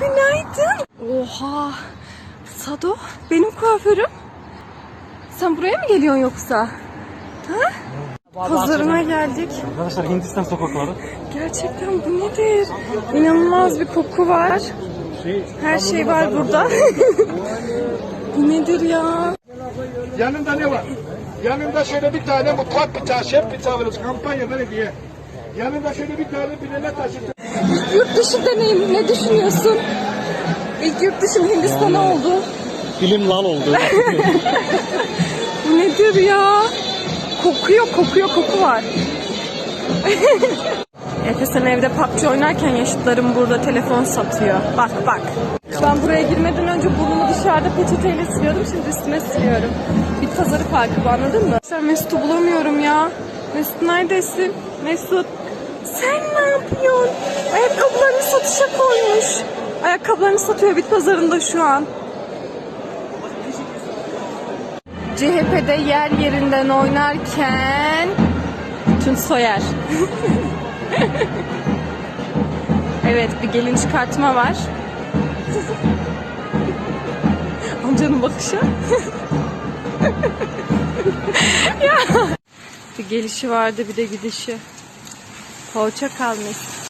günaydın. Oha. Sado benim kuaförüm. Sen buraya mı geliyorsun yoksa? Ha? Pazarına geldik. Arkadaşlar Hindistan sokakları. Gerçekten bu nedir? İnanılmaz bir koku var. Şey, Her şey var burada. bu nedir ya? Yanında ne var? Yanında şöyle bir tane mutfak bıçağı, şef bıçağımız kampanyadan hediye. Yanında şöyle bir tane bilene taşıdı. Yurt dışı deneyim ne düşünüyorsun? İlk yurt dışı Hindistan'a oldu. Film lal oldu. Bu nedir ya? Kokuyor, kokuyor, koku var. Efe sen evde PUBG oynarken yaşıtlarım burada telefon satıyor. Bak bak. Ben buraya girmeden önce burnumu dışarıda peçeteyle siliyordum. Şimdi üstüme siliyorum. Bir pazarı farkı bu anladın mı? Sen Mesut'u bulamıyorum ya. Mesut neredesin? Mesut. Sen ne yapıyorsun? Ayakkabılarını satışa koymuş. Ayakkabılarını satıyor bit pazarında şu an. CHP'de yer yerinden oynarken Tunç Soyer. evet bir gelin çıkartma var. Amcanın bakışı. ya. Bir gelişi vardı bir de gidişi. Poğaça kalmış.